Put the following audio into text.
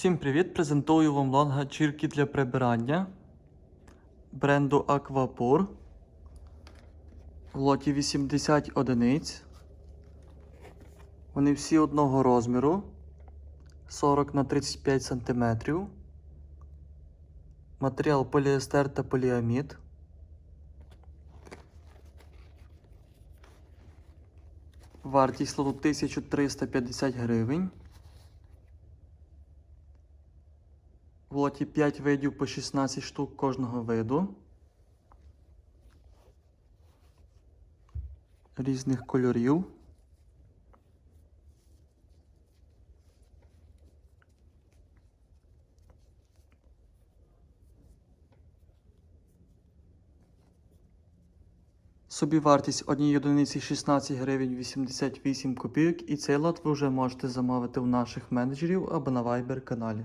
Всім привіт! Презентую вам лонг-ганчірки для прибирання бренду Aquapur в лоті 80 одиниць. Вони всі одного розміру 40 на 35 см. Матеріал поліестер та поліамід. Вартість лоту 1350 гривень. В лоті 5 видів по 16 штук кожного виду. Різних кольорів. Собівартість однієї одиниці 16 гривень 88 копійок і цей лот ви вже можете замовити у наших менеджерів або на Viber каналі.